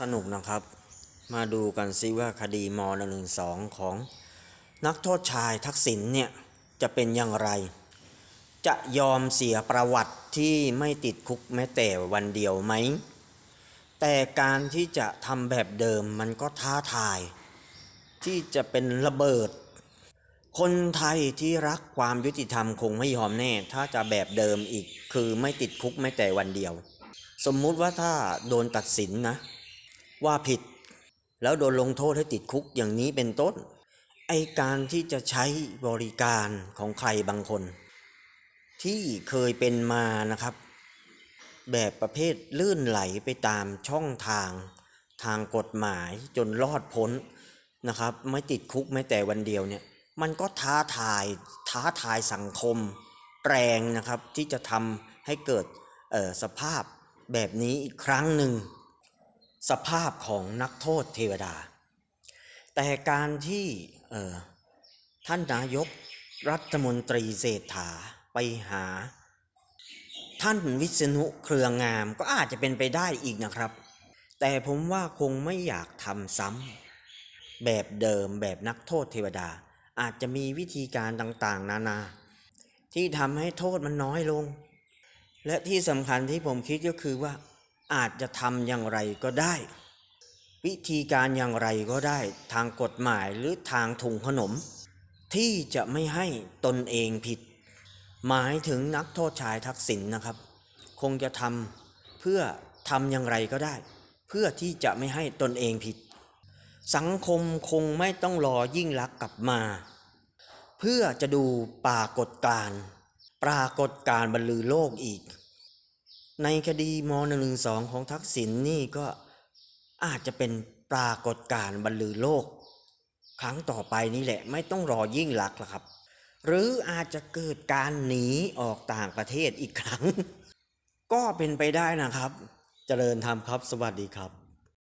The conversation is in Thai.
สนุกนะครับ มาดูกันซิว่าคดีม .112 ของนักโทษชายทักษิณเนี่ยจะเป็นอย่างไร จะยอมเสียประวัติที่ไม่ติดคุกแม้แต่วันเดียวไหม แต่การที่จะทำแบบเดิมมันก็ท้าทาย ที่จะเป็นระเบิด คนไทยที่รักความยุติธรรมคงไม่ยอมแน่ ถ้าจะแบบเดิมอีกคือไม่ติดคุกแม้แต่วันเดียว สมมุติว่าถ้าโดนตัดสินนะ ว่าผิด แล้วโดนลงโทษให้ติดคุกอย่างนี้เป็นต้น ไอการที่จะใช้บริการของใครบางคน ที่เคยเป็นมานะครับ แบบประเภทลื่นไหลไปตามช่องทาง ทางกฎหมายจนรอดพ้นนะครับ ไม่ติดคุกแม้แต่วันเดียวเนี่ยมันก็ท้าทายท้าทายสังคมแรงนะครับที่จะทำให้เกิดสภาพแบบนี้อีกครั้งหนึ่ง สภาพของนักโทษเทวดา แต่การที่ท่านนายกรัฐมนตรีเศรษฐาไปหา ท่านวิษณุเครืองามก็อาจจะเป็นไปได้อีกนะครับ แต่ผมว่าคงไม่อยากทำซ้ำแบบเดิมแบบนักโทษเทวดา อาจจะมีวิธีการต่างๆ นานา ที่ทำให้โทษมันน้อยลง และที่สำคัญที่ผมคิดก็คือว่า อาจจะทำอย่างไรก็ได้ วิธีการอย่างไรก็ได้ ทางกฎหมายหรือทางถุงขนม ที่จะไม่ให้ตนเองผิด หมายถึงนักโทษชายทักษิณนะครับ คงจะทำเพื่อทำอย่างไรก็ได้ เพื่อที่จะไม่ให้ตนเองผิด สังคมคงไม่ต้องรอยิ่งลักษ์กลับมา เพื่อจะดูปรากฏการปรากฏการบรรลือโลกอีก ในคดีม .112 ของทักษิณนี่ก็อาจจะเป็นปรากฏการณ์บรรลือโลก ครั้งต่อไปนี่แหละ ไม่ต้องรอยิ่งหลักละครับ หรืออาจจะเกิดการหนีออกต่างประเทศอีกครั้ง ก็เป็นไปได้นะครับเจริญธรรมครับ สวัสดีครับ